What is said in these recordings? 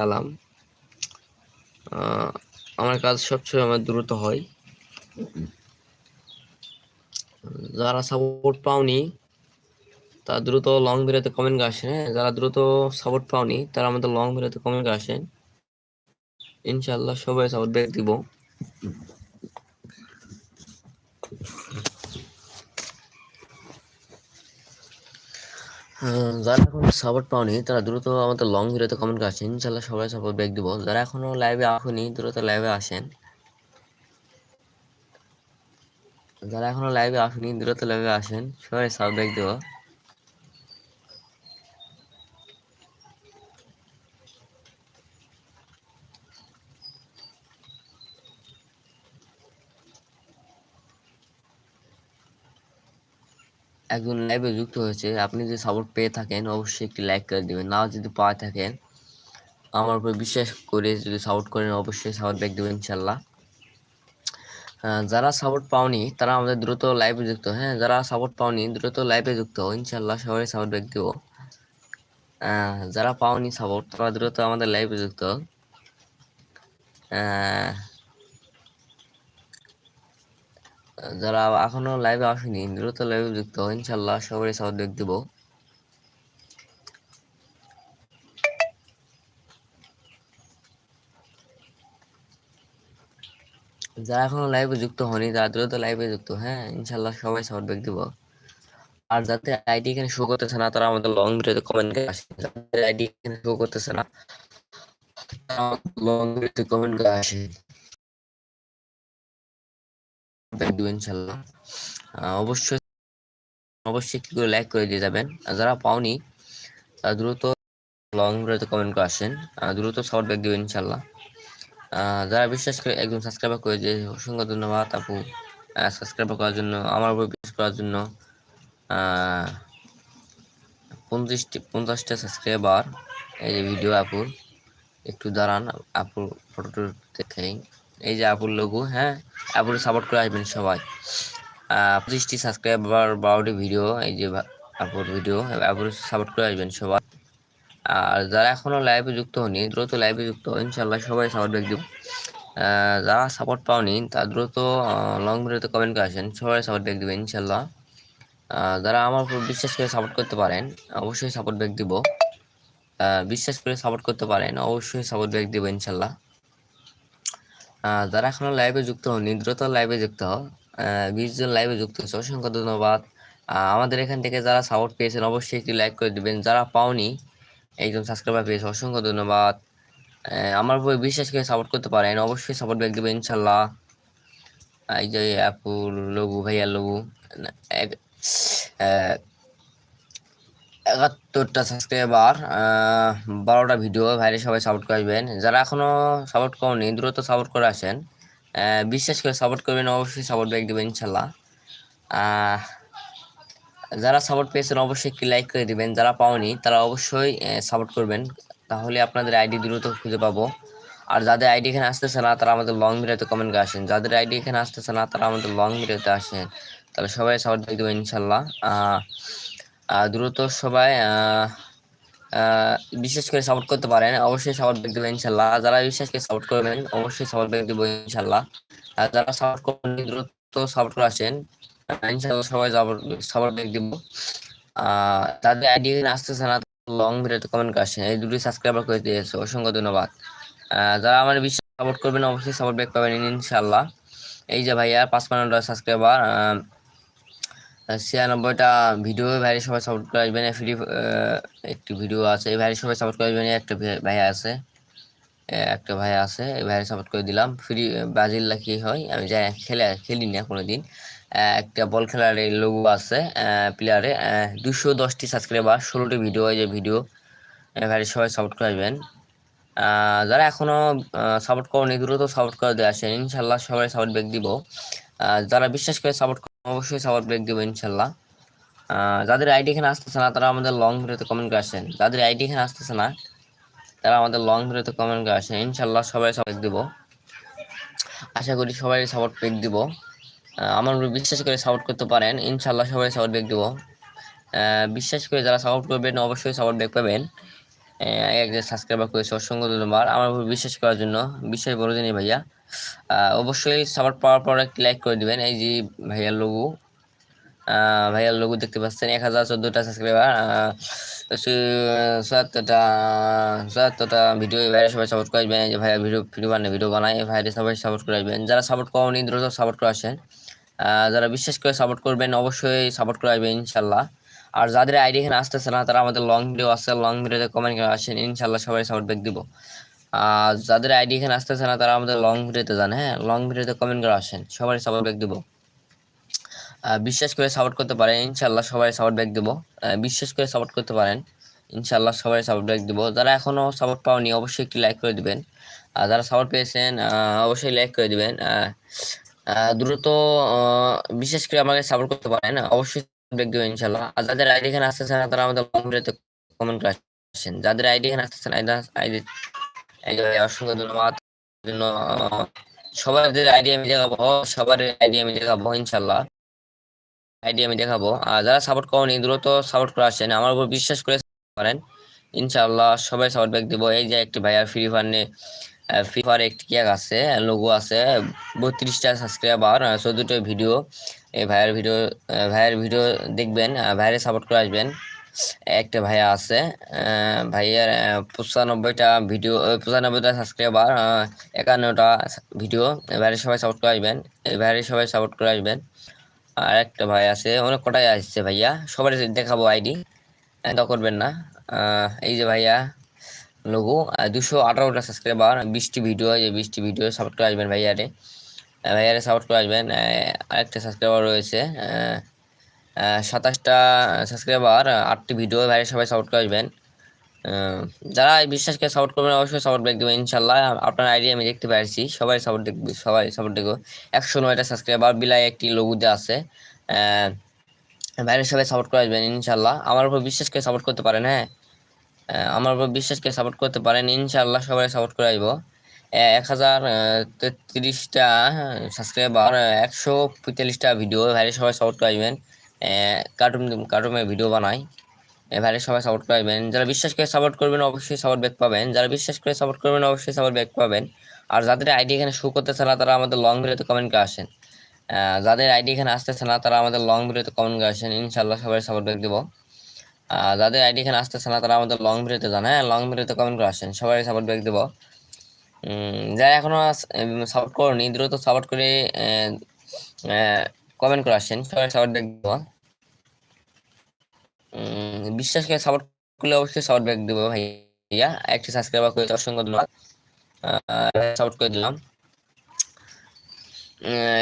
চালাম আমার কাজ সবসময় আমার দ্রুত হয়। যারা সাপোর্ট পাওনি, তারা দ্রুত লং ভিডিওতে কমেন্ট আসেন হ্যাঁ? যারা দ্রুত সাপোর্ট পাওনি, তারা আমাদের লং ভিডিওতে কমেন্ট আসেন। ইনশাল্লাহ সবাই সাপোর্ট ব্যাক দিব। যারা এখন সাপোর্ট পাওনি, তারা দ্রুত আমাদের লং ভিডিওতে কমেন্ট আসেন। ইনশাল্লাহ সবাই সাপোর্ট ব্যাক দিব। যারা এখনও লাইভে আসেনি, দ্রুত লাইভে আসেন। যারা এখনও লাইভে আসেনি, দ্রুত লাইভে আসেন। সবাই সাপোর্ট ব্যাক দিব। একজন লাইভে যুক্ত হয়েছে, আপনি যদি সাপোর্ট পেয়ে থাকেন, অবশ্যই একটি লাইক করে দিবেন। না যদি পাওয়া থাকেন, আমার উপর বিশ্বাস করে যদি সাপোর্ট করেন, অবশ্যই সাপোর্ট ব্যাক দেবেন ইনশাল্লাহ। যারা সাপোর্ট পাওনি, তারা আমাদের দ্রুত লাইভে যুক্ত। হ্যাঁ যারা সাপোর্ট পাওনি, দ্রুত লাইভে যুক্ত। ইনশাল্লাহ সবাই সাপোর্ট ব্যাক দেবো। যারা পাওনি সাপোর্ট তারা দ্রুত আমাদের লাইভে যুক্ত। যারা এখনও লাইভে আসেনি, দ্রুত লাইভে যুক্ত ইনশাল্লাহ সবাই সাপোর্ট দেখ দিব। যারা এখনও লাইভে যুক্ত হয়নি, তারা দ্রুত লাইভে যুক্ত হ্যাঁ ইনশাল্লাহ সবাই সাপোর্ট ব্যাক দিব। আর যাতে আইডি এখানে শো করতেছে না, তারা আমাদের লং ভিডিওতে কমেন্ট করে আসে। যাদের আইডি এখানে শো করতেছে না লং ভিডিওতে কমেন্ট করে আসে। ব্যাক দিব ইনশাল্লাহ। অবশ্যই অবশ্যই একটু করে লাইক করে দিয়ে যাবেন। যারা পাওনি, তারা দ্রুত লং ভিডিওতে কমেন্ট করে আসেন। দ্রুত সাপোর্ট ব্যাক দিবেন ইনশাল্লাহ। যারা বিশ্বাস করে একজন সাবস্ক্রাইবার করে যে অসংখ্য ধন্যবাদ আপু। সাবস্ক্রাইবার করার জন্য, আমার উপর বিশ্বাস করার জন্য। পঞ্চাশটি, পঞ্চাশটা সাবস্ক্রাইবার এই যে ভিডিও আপুর একটু দাঁড়ান আপুর ফটোটা দেখাই। এই যে আপুর লঘু হ্যাঁ? আপুর সাপোর্ট করে আসবেন সবাই। পঁচিশটি সাবস্ক্রাইবার বারোটি ভিডিও এই যে আপুর ভিডিও আপুর সাপোর্ট করে আসবেন সবাই। আর যারা এখনও লাইভে যুক্ত হয়নি দ্রুত লাইভে যুক্ত ইনশাল্লাহ সবাই সাপোর্ট ব্যাক দিব। যারা সাপোর্ট পাওনি তা দ্রুত লং ভিডিওতে কমেন্ট করে আসেন, সবাই সাপোর্ট ব্যাক দেবেন ইনশাল্লাহ যারা আমার উপর বিশ্বাস করে সাপোর্ট করতে পারেন, অবশ্যই সাপোর্ট ব্যাক দিব। বিশ্বাস করে সাপোর্ট করতে পারেন, অবশ্যই সাপোর্ট ব্যাক দিব ইনশাল্লাহ যারা এখনও লাইভে যুক্ত হন দ্রুত লাইভে যুক্ত বিশ জন লাইভে যুক্ত হয়েছে, অসংখ্য ধন্যবাদ। আমাদের এখান থেকে যারা সাপোর্ট পেয়েছেন, অবশ্যই একটি লাইক করে দিবেন। যারা পাওনি, একজন সাবস্ক্রাইবার পেয়েছে, অসংখ্য ধন্যবাদ। আমার উপরে বিশ্বাস করে সাপোর্ট করতে পারেন অবশ্যই সাপোর্ট ব্যাক দেবেন ইনশাল্লাহ। এই যে আপু লঘু ভাইয়া লঘু একাত্তরটা সাবস্ক্রাইবার বারোটা ভিডিও ভাইরে সবাই সাপোর্ট করবেন। যারা এখনও সাপোর্ট করেনি, দ্রুত সাপোর্ট করে আসেন। বিশ্বাস করে সাপোর্ট করবেন, অবশ্যই সাপোর্ট ব্যাক দেবেন, ইনশাল্লাহ। যারা সাপোর্ট পেয়েছেন, অবশ্যই একটি লাইক করে দিবেন। যারা পাওনি, তারা অবশ্যই সাপোর্ট করবেন। তাহলে আপনাদের আইডি দ্রুত খুঁজে পাবো। আর যাদের আইডি এখানে আসতেছে না, তারা আমাদের লং ভিডিওতে কমেন্ট করে আসেন। যাদের আইডি এখানে আসতেছে না, তারা আমাদের লং ভিডিওতে আসেন। তাহলে সবাই সাপোর্ট দিয়ে দেবেন, ইনশাল্লাহ। দ্রুত সবাই বিশেষ করে সাপোর্ট করতে পারেন। অবশ্যই সাপোর্ট ব্যাক দেবেন ইনশাল্লাহ। যারা করে সাপোর্ট করবেন, অবশ্যই সাপোর্ট ব্যাক দেবো ইনশাল্লাহ। যারা সাপোর্ট করবেন দ্রুত সাপোর্ট করে আসেন। ইনশাল্লাহ সবাই সাপোর্ট ব্যাক দিব। তাদের আইডি এখানে আসতেছে না লং ভিডিওতে কমেন্ট আসেন। এই দুটি সাবস্ক্রাইবার করে দিয়েছে। অসংখ্য ধন্যবাদ। যারা আমার বিশ্বাস সাপোর্ট করবেন, অবশ্যই সাপোর্ট ব্যাক পাবেন ইনশাল্লাহ। এই যে ভাইয়া পাঁচ পান্ন সাবস্ক্রাইবার ছিয়ানব্বইটা ভিডিও ভাইরে সবাই সাপোর্ট করে আসবেন। ফ্রি একটি ভিডিও আছে। এই ভাইরে সবাই সাপোর্ট করে আসবেন। একটা ভাইয়া আছে। একটা ভাই আছে। এই ভাইরে সাপোর্ট করে দিলাম। ফ্রি ব্রাজিল কি হয়, আমি যাই খেলে, খেলি না কোনো দিন একটা বল খেলার লোগো আছে প্লেয়ারে দুশো দশটি সাবস্ক্রাইবার ষোলোটি ভিডিও এই যে ভিডিও ভাইরে সবাই সাপোর্ট করে আসবেন। যারা এখনও সাপোর্ট করেনি, দ্রুত সাপোর্ট করে দিয়ে আসেন। ইনশাল্লাহ সবাই সাপোর্ট ব্যাক দিব। যারা বিশ্বাস করে সাপোর্ট অবশ্যই সাপোর্ট ব্রেক দেবো ইনশাল্লাহ। যাদের আইডি এখানে আসতেছে না, তারা আমাদের লং ভিডিওতে কমেন্ট করে আসেন। যাদের আইডি এখানে আসতেছে না, তারা আমাদের লং ভিডিওতে কমেন্ট করে আসেন। ইনশাল্লাহ সবাই সাপোর্ট দিব। আশা করি সবাই সাপোর্ট ব্যাক দিব। আমার উপর বিশ্বাস করে সাপোর্ট করতে পারেন। ইনশাল্লাহ সবাই সাপোর্ট ব্যাক দিব। বিশ্বাস করে যারা সাপোর্ট করবেন, অবশ্যই সাপোর্ট ব্যাক পাবেন। একজন সাবস্ক্রাইবার করেছে, অসংখ্য ধন্যবাদ। আমার উপর বিশ্বাস করার জন্য। বিশ্বাস বলে দিনই ভাইয়া। অবশ্যই সাপোর্ট পাওয়ার পর একটি লাইক করে দিবেন। এই যে ভাইয়ার লোগো ভাইয়ার লোগো দেখতে পাচ্ছেন, এক হাজার চোদ্দোটা সাবস্ক্রাইবার চুয়াত্তরটা ভিডিও ভাইরা সবাই সাপোর্ট করে আসবেন। যে ভাইয়া ভিডিও ভিডিও বানায় ভিডিও বানায় ভাইরা সবাই সাপোর্ট করে আসবেন। যারা সাপোর্ট করেনি দ্রুত সাপোর্ট করে আসেন। যারা বিশ্বাস করে সাপোর্ট করবেন, অবশ্যই সাপোর্ট করে আসবেন ইনশাল্লাহ আর যাদের আইডি এখানে আসতেছে না, তারা আমাদের লং ভিডিও আছে লং ভিডিওতে কমেন্ট করে আসেন ইনশাল্লাহ সবাই সাপোর্ট ব্যাক দিব। যাদের আইডি এখানে আসতেছে না, তারা আমাদের লং ভিডিওতে যান হ্যাঁ? লং ভিডিওতে কমেন্ট করে আসেন। সবাই সাপোর্ট ব্যাক দিব। বিশ্বাস করে সাপোর্ট করতে পারেন ইনশাল্লাহ সবাই সাপোর্ট ব্যাক দেবো। বিশ্বাস করে সাপোর্ট করতে পারেন ইনশাল্লাহ সবাই সাপোর্ট ব্যাক দেবো। যারা এখনও সাপোর্ট পাওনি, অবশ্যই একটি লাইক করে দিবেন। আর যারা সাপোর্ট পেয়েছেন অবশ্যই লাইক করে দিবেন। দ্রুত বিশেষ করে আমাকে সাপোর্ট করতে পারেন, অবশ্যই ব্যাক দেবেন ইনশাল্লাহ আর যাদের আইডি এখানে আসতেছে না, তারা আমাদের কমেন্টে কমেন্ট করে আসেন। যাদের আইডি এখানে আসতেছেন আইডি অসংখ্য ধন্যবাদ। জন্য সবার আইডি আমি দেখাবো, সবার আইডি আমি দেখাবো ইনশাল্লাহ আইডি আমি দেখাবো। আর যারা সাপোর্ট করেনি, দ্রুত সাপোর্ট করে আসেন, আমার উপর বিশ্বাস করে পারেন ইনশাআল্লাহ সবাই সাপোর্ট ব্যাক দেবো। এই যে একটি ভাইয়ার ফ্রি ফায়ার নিয়ে ফ্রি ফায়ার একটি কেক আছে লোগো আছে, বত্রিশটা সাবস্ক্রাইবার চোদ্দটা ভিডিও এই ভাইয়ের ভিডিও ভাইয়ের ভিডিও দেখবেন ভাইয়ের সাপোর্ট করে আসবেন। একটা ভাইয়া আছে ভাইয়ার পঁচানব্বইটা ভিডিও পঁচানব্বইটা সাবস্ক্রাইবার একান্নটা ভিডিও ভাইয়ের সবাই সাপোর্ট করে আসবেন ভাইয়ের সবাই সাপোর্ট করে আসবেন। আর একটা ভাই আছে, অনেক কটাই আসছে ভাইয়া সবাই দেখাবো আইডি এটা করবেন না। এই যে ভাইয়া লোগো দুশো আঠারোটা সাবস্ক্রাইবার বিশটি ভিডিও যে বিশটি ভিডিও সাপোর্ট করে আসবেন ভাইয়ারে। ভাইয়ারে সাপোর্ট করে আসবেন আরেকটা সাবস্ক্রাইবার রয়েছে সাতাশটা সাবস্ক্রাইবার আটটি ভিডিও ভাইয়ের সবাই সাপোর্ট করে যারা বিশ্বাসকে সাপোর্ট করবেন, অবশ্যই সাপোর্ট ব্যাক দেবেন ইনশাল্লাহ আপনার আইডিয়া আমি দেখতে পাচ্ছি সবাই সাপোর্ট দেখবে, সবাই সাপোর্ট দেখব একশো নয়টা সাবস্ক্রাইবার বিলাই একটি লঘুতে আছে। বাইরের সবাই সাপোর্ট করে আসবেন ইনশাল্লাহ আমার উপর বিশ্বাসকে সাপোর্ট করতে পারেন হ্যাঁ? আমার উপর বিশ্বাসকে সাপোর্ট করতে পারেন ইনশাল্লাহ সবাই সাপোর্ট করে আসব। এক হাজার তেত্রিশটা সাবস্ক্রাইবার একশো পঁয়তাল্লিশটা ভিডিও বাইরে সবাই সাপোর্ট করে আসবেন। কার্টুন, কার্টুনের ভিডিও বানাই। এবারে সবাই সাপোর্ট করবেন যারা বিশ্বাস করে সাপোর্ট করবেন, অবশ্যই সাপোর্ট ব্যাক পাবেন। যারা বিশ্বাস করে সাপোর্ট করবেন, অবশ্যই সাপোর্ট ব্যাক পাবেন। আর যাদের আইডি এখানে শো করতেছে না, তারা আমাদের লং ভিডিওতে কমেন্ট করে আসেন। যাদের আইডি এখানে আসতেছে না, তারা আমাদের লং ভিডিওতে কমেন্ট করে আসেন। ইনশাল্লাহ সবাই সাপোর্ট ব্যাক দেবো। যাদের আইডি এখানে আসতেছে না, তারা আমাদের লং ভিডিওতে যান। হ্যাঁ লং ভিডিওতে কমেন্ট করে আসেন। সবাই সাপোর্ট ব্যাক দেবো। যারা এখনও সাপোর্ট করেনি, দ্রুত সাপোর্ট করে কমেন্ট করে আসছেন সবাই সাপোর্ট ব্যাক দেবো। বিশ্বাস করে সাপোর্ট করলে অবশ্যই সাপোর্ট ব্যাক দেবো ভাইয়া। একটি সাবস্ক্রাইবার করে অসংখ্য ধন্যবাদ। সাপোর্ট করে দিলাম।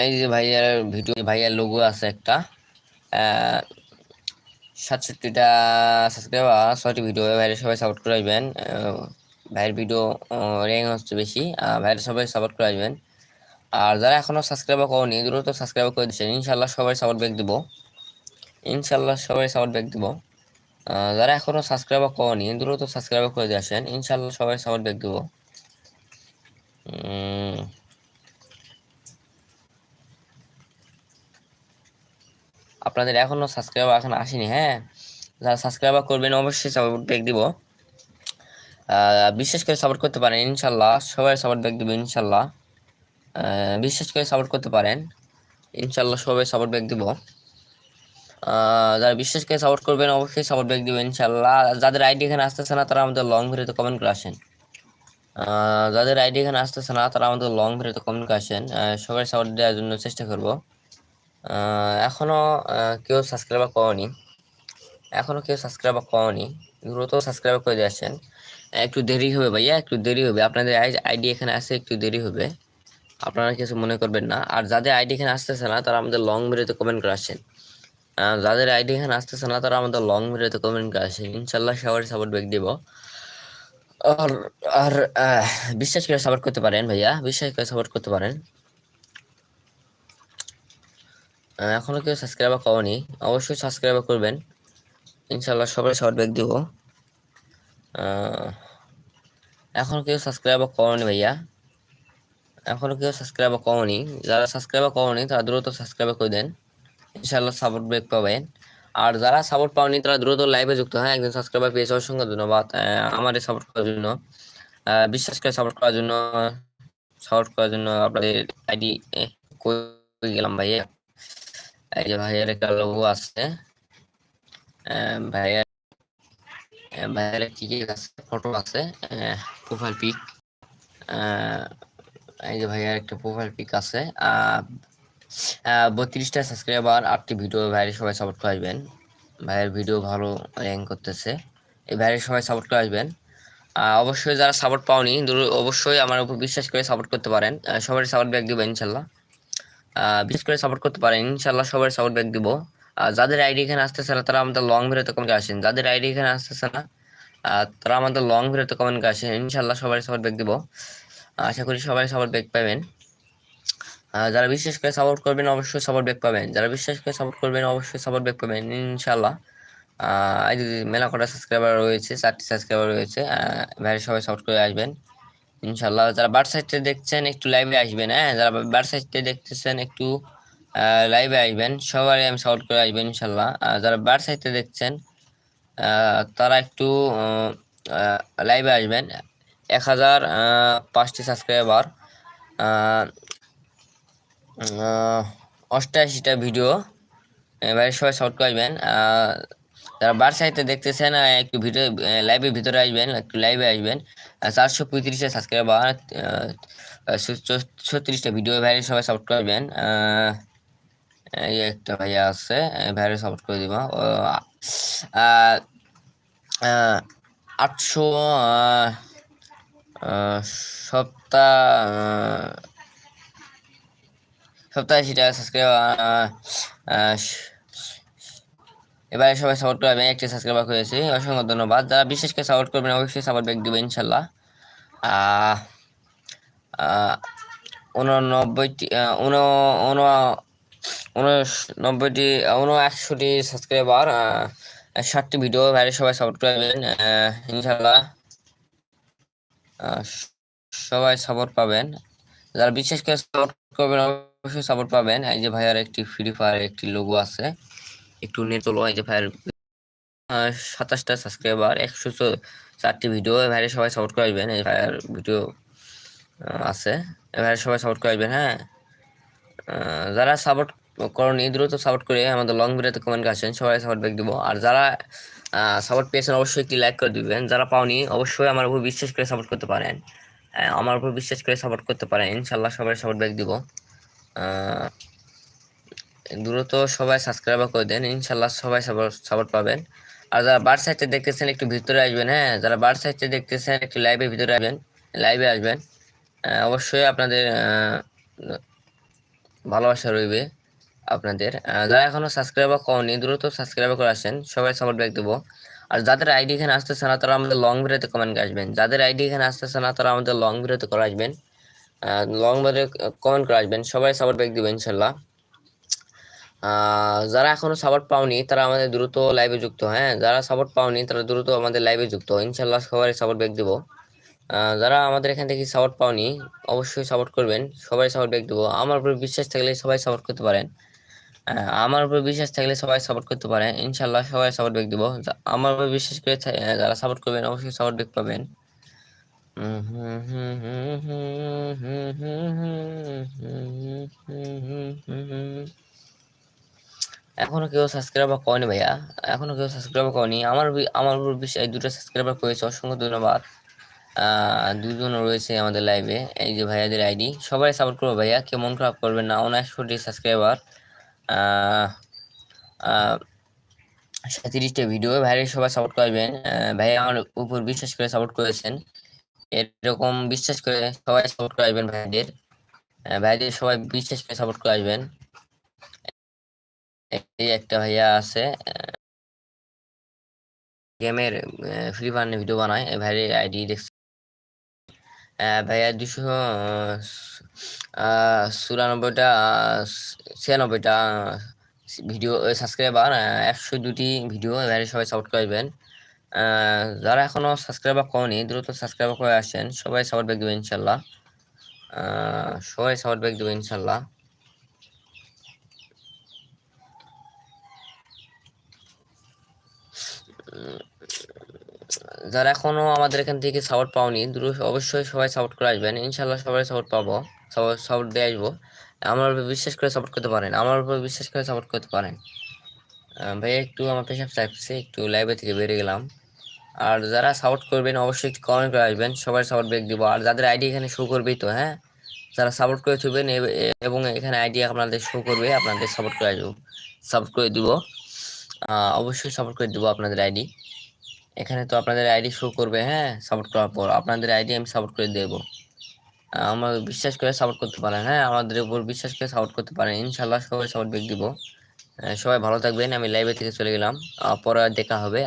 এই যে ভাইয়ার ভিডিও ভাইয়ার লোগো আছে একটা। সাতষট্টিটা সাবস্ক্রাইবার ছয়টি ভিডিও ভাইয়ের সবাই সাপোর্ট করে আসবেন। ভাইয়ের ভিডিও র্যাঙ্ক হচ্ছে বেশি। ভাইয়ের সবাই সাপোর্ট করে আসবেন। আর যারা এখনও সাবস্ক্রাইবার করেনি, দ্রুত সাবস্ক্রাইব করে দিচ্ছেন। ইনশাল্লাহ সবাই সাপোর্ট ব্যাক দেবো। ইনশাল্লাহ সবাই সাপোর্ট ব্যাক দেবো। যারা এখনও সাবস্ক্রাইবার করেনি, দ্রুত সাবস্ক্রাইবার করে দিয়ে আসেন। ইনশাল্লাহ সবাই সাপোর্ট ব্যাক দেবো। আপনাদের এখনও সাবস্ক্রাইবার এখন আসেনি হ্যাঁ? যারা সাবস্ক্রাইবার করবেন, অবশ্যই সাপোর্ট ব্যাক দিব। বিশেষ করে সাপোর্ট করতে পারেন ইনশাল্লাহ সবাই সাপোর্ট ব্যাক দেবো ইনশাল্লাহ বিশেষ করে সাপোর্ট করতে পারেন। ইনশাল্লাহ সবাই সাপোর্ট ব্যাক দিব। যারা বিশেষকে সাপোর্ট করবেন, অবশ্যই সাপোর্ট ব্যাক দেবেন ইনশাল্লাহ যাদের আইডি এখানে আসতেছে না, তারা আমাদের লং ভিডিওতে কমেন্ট করে আসেন। যাদের আইডি এখানে আসতেছে না, তারা আমাদের লং ভিডিওতে কমেন্ট করে আসেন। সবাই সাপোর্ট দেওয়ার জন্য চেষ্টা করব। এখনও কেউ সাবস্ক্রাইবার করেনি এখনও কেউ সাবস্ক্রাইবার করেনি দ্রুত সাবস্ক্রাইবার করে দিয়ে আসেন। একটু দেরি হবে ভাইয়া, একটু দেরি হবে। আপনাদের আইডি এখানে আসে একটু দেরি হবে। আপনারা কিছু মনে করবেন না। আর যাদের আইডি এখানে আসতেছে না, তারা আমাদের লং ভিডিওতে কমেন্ট করে আসেন। যাদের আইডি এখানে আসতেছে না, তারা আমাদের লং ভিডিওতে কমেন্ট করে আসে ইনশাল্লাহ সবারই সাপোর্ট ব্যাক দিব। আর আর বিশ্বাস করে সাপোর্ট করতে পারেন ভাইয়া। বিশ্বাস করে সাপোর্ট করতে পারেন। এখনও কেউ সাবস্ক্রাইবার করেনি অবশ্যই সাবস্ক্রাইবার করবেন। ইনশাল্লাহ সবাই সাপোর্ট ব্যাক দিব। এখনও কেউ সাবস্ক্রাইবার করেনি ভাইয়া। এখনও কেউ সাবস্ক্রাইবার করেনি। যারা সাবস্ক্রাইবার করেনি, তারা দ্রুত সাবস্ক্রাইবার করে দেন। ইনশাল্লাহ সাপোর্ট ব্যাক পাবেন। আর যারা সাপোর্ট পাওনি, তারা দ্রুত লাইভে যুক্ত হয় একজন সাবস্ক্রাইবার পেয়েছে। অসংখ্য ধন্যবাদ আমার সাপোর্ট করার জন্য। বিশ্বাস করে সাপোর্ট করার জন্য সাপোর্ট করার জন্য আপনাদের আইডি কই গেলাম ভাইয়া? এই যে ভাইয়ের একটা লোগো আছে। ভাইয়ের ভাইয়ের কি কি আছে ফটো আছে প্রোফাইল পিক এই যে ভাইয়ার একটা প্রোফাইল পিক আছে বত্রিশটা সাবস্ক্রাইবার আটটি ভিডিও ভাইয়ের সবাই সাপোর্ট করে আসবেন। ভাইয়ের ভিডিও ভালো র্যাঙ্ক করতেছে। এই ভাইয়ের সবাই সাপোর্ট করে আসবেন। অবশ্যই যারা সাপোর্ট পাওনি অবশ্যই আমার উপর বিশ্বাস করে সাপোর্ট করতে পারেন। সবাই সাপোর্ট ব্যাক দেবো ইনশাল্লাহ। বিশেষ করে সাপোর্ট করতে পারেন। ইনশাল্লাহ সবাই সাপোর্ট ব্যাক দিব। যাদের আইডি এখানে আসতেছে না, তারা আমাদের লং ভিডিওতে কমেন্ট আসেন। যাদের আইডি এখানে আসতেছে না তারা আমাদের লং ভিডিওতে কমেন্ট আসেন। ইনশাল্লাহ সবাই সাপোর্ট ব্যাক দিব। আশা করি সবাই সাপোর্ট ব্যাক পাবেন। যারা বিশ্বাস করে সাপোর্ট করবেন, অবশ্যই সাপোর্ট ব্যাক পাবেন। যারা বিশ্বাস করে সাপোর্ট করবেন, অবশ্যই সাপোর্ট ব্যাক পাবেন ইনশাল্লাহ এই মেলা কটা সাবস্ক্রাইবার রয়েছে, চারটি সাবস্ক্রাইবার রয়েছে ভাইয়ের সবাই সাপোর্ট করে আসবেন ইনশাল্লাহ যারা বার সাইডে দেখছেন, একটু লাইভে আসবেন হ্যাঁ? যারা বার সাইডে দেখতেছেন, একটু লাইভে আসবেন, সবাই আমি সাপোর্ট করে আসবেন ইনশাল্লাহ যারা বার সাইডে দেখছেন তারা একটু লাইভে আসবেন। এক হাজার পাঁচটি সাবস্ক্রাইবার অষ্টাশিটা ভিডিও। এবারে সবাই শর্ট করবেন যারা বার সাইডে দেখতেছেন একটু ভিডিও লাইভের ভিতরে আসবেন, একটু লাইভে আসবেন চারশো পঁয়ত্রিশটা সাবস্ক্রাইবার ছত্রিশটা ভিডিও ভাইরে সবাই সাপোর্ট করবেন এই একটা ভাইয়া আছে ভাইরে সাপোর্ট করে দিব। আটশো সপ্তাহ সপ্তাহে সাবস্ক্রাইবার এবারে সবাই সাপোর্ট করবেন, একটি সাবস্ক্রাইবার করেছি অসংখ্য ধন্যবাদ। যারা বিশেষ করে সাপোর্ট করবেন, অবশ্যই সাপোর্ট ব্যাক দেবেন, ইনশাল্লাহ। উননব্বইটি উন উননব্বইটি উন সাবস্ক্রাইবার ষাটটি ভিডিও বাইরে সবাই সাপোর্ট করবেন ইনশাল্লাহ। সবাই সাপোর্ট পাবেন। যারা বিশেষ করে সাপোর্ট করবেন, অবশ্যই সাপোর্ট পাবেন। এই যে ভাইয়ার একটি ফ্রি ফায়ার একটি লোগো আছে। একটু নিয়ে চলো এই যে ভাইয়ের সাতাশটা সাবস্ক্রাইবার একশো চারটি ভিডিও ভাইয়ের সবাই সাপোর্ট করে আসবেন। এই ভাইয়ার ভিডিও আছে। ভাইয়ের সবাই সাপোর্ট করে আসবেন হ্যাঁ? যারা সাপোর্ট করেন করনি দ্রুত সাপোর্ট করে আমাদের লং ভিডিওতে কমেন্ট আসেন, সবাই সাপোর্ট ব্যাক দেবো। আর যারা সাপোর্ট পেয়েছেন অবশ্যই একটি লাইক করে দিবেন। যারা পাওনি, অবশ্যই আমার উপর বিশ্বাস করে সাপোর্ট করতে পারেন। আমার উপর বিশ্বাস করে সাপোর্ট করতে পারেন। ইনশাল্লাহ সবাই সাপোর্ট ব্যাক দিব। দ্রুত সবাই সাবস্ক্রাইব করে দেন। ইনশাল্লাহ সবাই সাপোর্ট পাবেন। আর যারা বার সাইডে দেখতেছেন, একটু ভিতরে আসবেন হ্যাঁ? যারা বার সাইডে দেখতেছেন, একটু লাইভে ভিতরে আসবেন লাইভে আসবেন। অবশ্যই আপনাদের ভালোবাসা রইবে। আপনাদের। যারা এখনও সাবস্ক্রাইবার করেনি দ্রুত সাবস্ক্রাইব করে আসেন। সবাই সাপোর্ট ব্যাক দেবো। আর যাদের আইডি এখানে আসতেছে না, তারা আমাদের লং ভিডিওতে কমেন্ট আসবেন। যাদের আইডি এখানে আসতেছে না, তারা আমাদের লং ভিডিওতে করে আসবেন। লং ভিডিও কমেন্ট করে আসবেন। সবাই সাপোর্ট ব্যাক দেবেন ইনশাল্লাহ। যারা এখনও সাপোর্ট পাওনি, তারা আমাদের দ্রুত লাইভে যুক্ত। হ্যাঁ যারা সাপোর্ট পাওনি, তারা দ্রুত আমাদের লাইভে যুক্ত। ইনশাল্লাহ সবাই সাপোর্ট ব্যাক দেবো। যারা আমাদের এখান থেকে সাপোর্ট পাওনি, অবশ্যই সাপোর্ট করবেন। সবাই সাপোর্ট ব্যাক দেবো। আমার উপর বিশ্বাস থাকলে সবাই সাপোর্ট করতে পারেন। আমার উপর বিশ্বাস থাকলে সবাই সাপোর্ট করতে পারে। ইনশাল্লাহ সবাই সাপোর্ট ব্যাক দিব। আমার উপর বিশ্বাস করে যারা সাপোর্ট করবেন, অবশ্যই সাপোর্ট ব্যাক পাবেন। এখনও কেউ সাবস্ক্রাইবার করেনি ভাইয়া? এখনও কেউ সাবস্ক্রাইবার করেনি? আমার আমার উপর বিশ্বাস দুটো সাবস্ক্রাইবার করেছে, অসংখ্য ধন্যবাদ। দুজন রয়েছে আমাদের লাইভে এই যে ভাইয়াদের আইডি সবাই সাপোর্ট করব ভাইয়া। কেউ মন খারাপ করবেন না অনেক সাবস্ক্রাইবার সাঁত্রিশটা ভিডিও ভাইয়ের সবাই সাপোর্ট করবেন। ভাই আমার উপর বিশ্বাস করে সাপোর্ট করেছেন। এরকম বিশ্বাস করে সবাই সাপোর্ট করে আসবেন ভাইদের ভাইদের সবাই বিশ্বাস করে সাপোর্ট করে আসবেন এই একটা ভাইয়া আছে গেমের ফ্রি ফায়ার ভিডিও বানায়। ভাইয়ের আইডি দেখছি। ভাইয়া দুশো চুরানব্বইটা, ছিয়ানব্বইটা ভিডিও সাবস্ক্রাইবার একশো দুটি ভিডিও এবারে সবাই সাপোর্ট করবেন যারা এখনও সাবস্ক্রাইবার করেনি, দ্রুত সাবস্ক্রাইবার করে আসেন, সবাই সাপোর্ট ব্যাক দেবেন ইনশাল্লাহ সবাই সাপোর্ট ব্যাক দেবেন ইনশাল্লাহ যারা এখনও আমাদের এখান থেকে সাপোর্ট পাওনি দ্রুত অবশ্যই সবাই সাপোর্ট করে আসবেন। ইনশাল্লাহ সবাই সাপোর্ট পাবো। সাপোর্ট দিয়ে আসব। আমার উপর বিশ্বাস করে সাপোর্ট করতে পারেন। আমার উপর বিশ্বাস করে সাপোর্ট করতে পারেন। ভাই, একটু আমার পেশাব চাইছে একটু লাইভে থেকে বেরিয়ে গেলাম। আর যারা সাপোর্ট করবেন, অবশ্যই একটু কমেন্ট করে আসবেন। সবাই সাপোর্ট ব্যাক দিব। আর যাদের আইডি এখানে শো করবেই তো হ্যাঁ? যারা সাপোর্ট করে থাকবেন এবং এখানে আইডি আপনাদের শো করবে, আপনাদের সাপোর্ট করে আসব। সাপোর্ট করে দিব। অবশ্যই সাপোর্ট করে দিব আপনাদের আইডি এখানে তো আপনাদের আইডি শো করবে হ্যাঁ? সাপোর্ট করার পর আপনাদের আইডি আমি সাপোর্ট করে দেব। আমার বিশ্বাস করে সাপোর্ট করতে পারেন হ্যাঁ? আমাদের উপর বিশ্বাস করে সাপোর্ট করতে পারেন। ইনশাল্লাহ সবাই সাপোর্ট ব্যাক দিব। সবাই ভালো থাকবেন। আমি লাইভে থেকে চলে গেলাম। পরে দেখা হবে।